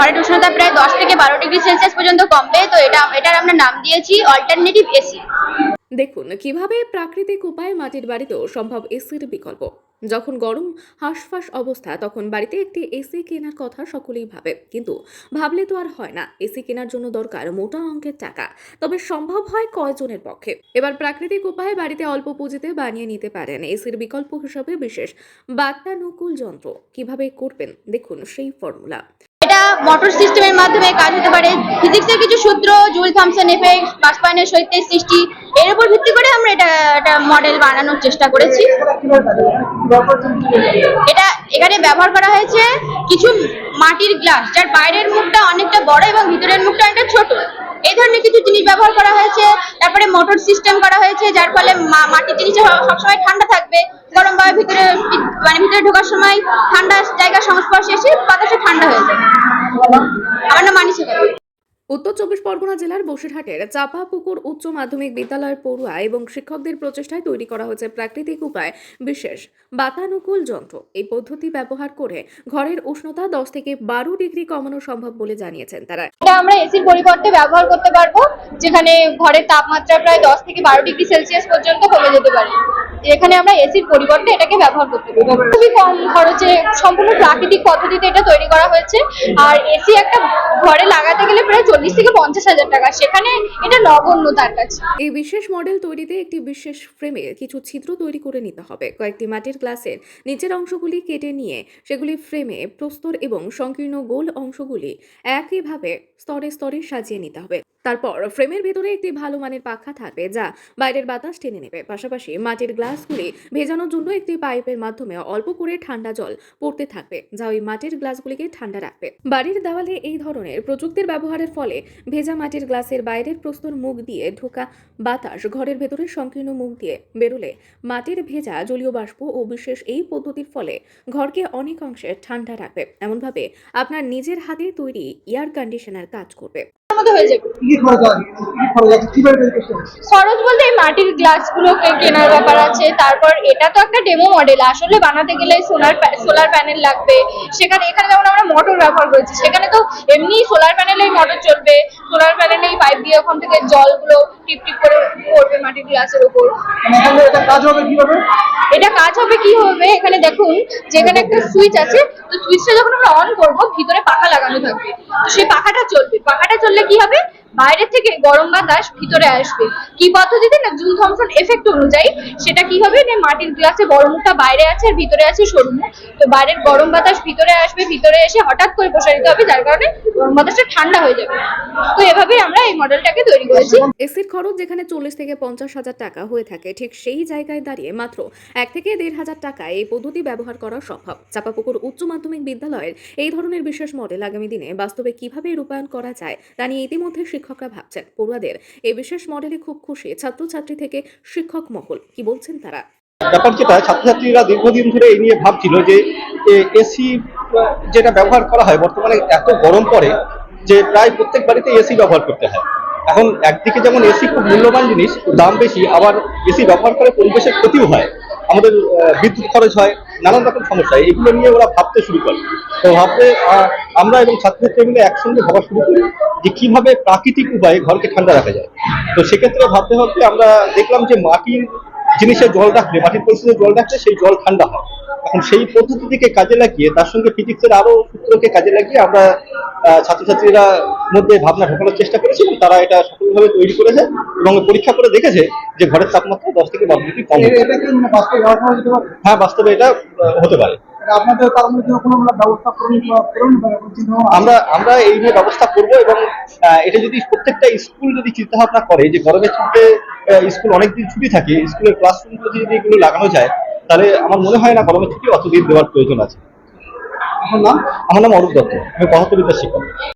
ঘরের উষ্ণতা প্রায় দশ থেকে বারো ডিগ্রি সেলসিয়াস পর্যন্ত কমবে। তো এটা, এটার আমরা নাম দিয়েছি অল্টারনেটিভ এসি দেখুন, কীভাবে প্রাকৃতিক উপায়ে মাটির বাড়িতেও সম্ভব এসির বিকল্প? যখন গরম, হাঁসফাঁস অবস্থা, তখন বাড়িতে একটি এসি কেনার কথা সকলেই ভাবে। কিন্তু ভাবলে তো আর হয় না এসি কেনার জন্য দরকার মোটা অঙ্কের টাকা। তবে সম্ভব হয় কয়জনের পক্ষে? এবার প্রাকৃতিক উপায়ে বাড়িতে অল্প পুঁজিতে বানিয়ে নিতে পারেন এসির বিকল্প হিসাবে বিশেষ বাতানুকূল যন্ত্র। কীভাবে করবেন? দেখুন সেই ফর্মুলা। মোটর সিস্টেমের মাধ্যমে কাজ হতে পারে। ফিজিক্সের কিছু সূত্র, জুল থমসন এফেক্ট বাষ্পায়নের সহিতের সৃষ্টি, এর উপর ভিত্তি করে আমরা এটা একটা মডেল বানানোর চেষ্টা করেছি। এটা এখানে ব্যবহার করা হয়েছে কিছু মাটির গ্লাস যার বাইরের মুখটা অনেকটা বড় এবং ভিতরের মুখটা অনেকটা ছোট। এই ধরনের কিছু জিনিস ব্যবহার করা হয়েছে। তারপরে মোটর সিস্টেম করা হয়েছে, যার ফলে মাটির জিনিসটা সব- সবসময় ঠান্ডা থাকবে। গরম ভাবে ভিতরে মানে ভিতরে ঢোকার সময় ঠান্ডা জায়গার সংস্পর্শে এসে বাতাসে ঠান্ডা হয়ে যাবে আমার নাম মানিসা খাতুন। উত্তর চব্বিশ পরগনা জেলার বসিরহাটের চাপা পুকুর উচ্চ মাধ্যমিক বিদ্যালয়ের পড়ুয়া এবং শিক্ষকদের প্রচেষ্টায় তৈরি করা হয়েছে প্রাকৃতিক উপায়, বিশেষ বাতানুকূল যন্ত্র। এই পদ্ধতি ব্যবহার করে ঘরের উষ্ণতা দশ থেকে বারো ডিগ্রি কমানো সম্ভব বলে জানিয়েছেন তারা। আমরা এসির পরিবর্তে ব্যবহার করতে পারব, যেখানে ঘরের তাপমাত্রা প্রায় দশ থেকে বারো ডিগ্রি সেলসিয়াস পর্যন্ত কমে যেতে পারে। এখানে আমরা এসির পরিবর্তে এটাকে ব্যবহার করতে পারি। খুবই কম খরচে সম্পূর্ণ প্রাকৃতিক পদ্ধতিতে এটা তৈরি করা হয়েছে। আর এসি একটা ঘরে লাগাতে গেলে প্রায় চল্লিশ থেকে পঞ্চাশ হাজার টাকা। সেখানে এটা নগণ্য তার কাছে এই বিশেষ মডেল তৈরিতে একটি বিশেষ ফ্রেমে কিছু ছিদ্র তৈরি করে নিতে হবে। কয়েকটি মাটির গ্লাসের নিচের অংশগুলি কেটে নিয়ে সেগুলি ফ্রেমে প্রস্তর এবং সংকীর্ণ গোল অংশগুলি একইভাবে স্তরে স্তরে সাজিয়ে নিতে হবে। তারপর ফ্রেমের ভেতরে একটি ভালো মানের পাখা থাকবে যা বাইরের বাতাস টেনে নেবে। পাশাপাশি মাটির গ্লাসগুলি ভেজানোর জন্য একটি পাইপের মাধ্যমে অল্প করে ঠান্ডা জল পড়তে থাকবে, যা ওই মাটির গ্লাসগুলিকে ঠান্ডা রাখবে। বাড়ির দেওয়ালে এই ধরনের প্রযুক্তির ব্যবহারের ফলে ভেজা মাটির গ্লাসের বাইরের প্রস্তর মুখ দিয়ে ঢোকা বাতাস ঘরের ভেতরে সংকীর্ণ মুখ দিয়ে বেরোলে মাটির ভেজা জলীয় বাষ্প ও বিশেষ এই পদ্ধতির ফলে ঘরকে অনেক অংশে ঠান্ডা রাখবে। এমনভাবে আপনার নিজের হাতে তৈরি এয়ার কন্ডিশনার কাজ করবে। হয়ে যাবে। খরচ বলতে এই মাটির কেনার ব্যাপার আছে তারপর এটা তো একটা ডেমো মডেল আসলে বানাতে গেলে সোলার সোলার প্যানেল লাগবে। সেখানে এখানে যেমন আমরা মোটর ব্যবহার করেছি সেখানে তো এমনি সোলার প্যানেলেই মোটর চলবে। সোলার প্যানেলেই পাইপ দিয়ে ওখান থেকে জলগুলো টিপ টিপ করে পড়বে মাটির গ্লাসের উপর। মানে এটা কাজ হবে কীভাবে? এটা কাজ হবে কি হবে? এখানে দেখুন যেখানে একটা সুইচ আছে তো সুইচটা যখন আমরা অন করব ভিতরে পাখা লাগানো থাকবে। সেই পাখাটা চলবে। পাখাটা চললে কি হবে? বাইরে থেকে গরম বাতাস ভিতরে আসবে। কি পদ্ধতিতে না জুল থমসন এফেক্ট অনুযায়ী সেটা কি হবে? না মাটির গ্লাসে মুখটা বাইরে আছে, আর ভিতরে আছে সরু তো বাইরের গরম বাতাস ভিতরে আসবে, ভিতরে এসে হঠাৎ করে প্রসারিত হবে, যার কারণে গরম বাতাসটা ঠান্ডা হয়ে যাবে। তো এভাবেই আমরা এই মডেলটাকে তৈরি করেছি। এসির খরচ যেখানে চল্লিশ থেকে পঞ্চাশ হাজার টাকা হয়ে থাকে, ঠিক সেই জায়গায় দাঁড়িয়ে মাত্র এক থেকে দেড় হাজার টাকায় এই পদ্ধতি ব্যবহার করা সম্ভব। চাপাপুকুর উচ্চ মাধ্যমিক বিদ্যালয়ের এই ধরনের বিশেষ মডেল আগামী দিনে বাস্তবে কীভাবে রূপায়ণ করা যায়, তা নিয়ে ইতিমধ্যে শিক্ষকরা ভাবছেন, পড়ুয়াদের এই বিশেষ মডেলে খুব খুশি ছাত্রছাত্রী থেকে শিক্ষক মহল। কি বলছেন তারা? ব্যাপার যেটা, ছাত্রছাত্রীরা দীর্ঘদিন ধরে এই নিয়ে ভাবছিল যে এসি, যেটা ব্যবহার করা হয়, বর্তমানে এত গরম পড়ে যে প্রায় প্রত্যেক বাড়িতে এসি ব্যবহার করতে হয়। এখন একদিকে যেমন এসি খুব মূল্যবান জিনিস, দাম বেশি, আবার এসি ব্যবহার করে পরিবেশের ক্ষতিও হয়। আমাদের বিদ্যুৎ খরচ হয়, নানান রকম সমস্যা এগুলো নিয়ে ওরা ভাবতে শুরু করে। তো ভাবতে আমরা এবং ছাত্রছাত্রী মিলে একসঙ্গে ভাবা শুরু করি যে কীভাবে প্রাকৃতিক উপায়ে ঘরকে ঠান্ডা রাখা যায়। তো সেক্ষেত্রে ভাবতে ভাবতে আমরা দেখলাম যে মাটির জিনিসে জল রাখলে মাটির পরিস্থিতিতে জল রাখলে সেই জল ঠান্ডা হয়। এখন সেই পদ্ধতিটিকে কাজে লাগিয়ে তার সঙ্গে ফিজিক্সের আরও সূত্রকে কাজে লাগিয়ে আমরা ছাত্রছাত্রীরা মধ্যে ভাবনা ঢোকানোর চেষ্টা করেছি এবং তারা এটা সফলভাবে তৈরি করেছে এবং পরীক্ষা করে দেখেছে যে ঘরের তাপমাত্রা দশ থেকে বারো ডিগ্রি কম মানে হ্যাঁ বাস্তবে এটা হতে পারে। আমরা? আমরা আমরা এই নিয়ে ব্যবস্থা করব এবং এটা যদি প্রত্যেকটা স্কুল যদি চিন্তা ভাবনা করে যে গরমের ছুটিতে স্কুল অনেকদিন ছুটি থাকে স্কুলের ক্লাসরুমগুলো যদি এগুলো লাগানো যায় তাহলে আমার মনে হয় না কলমের থেকে অতদিন দেওয়ার প্রয়োজন আছে। আমার নাম আমার নাম অরূপ দত্ত। আমি পদার্থবিদ্যার শিক্ষক।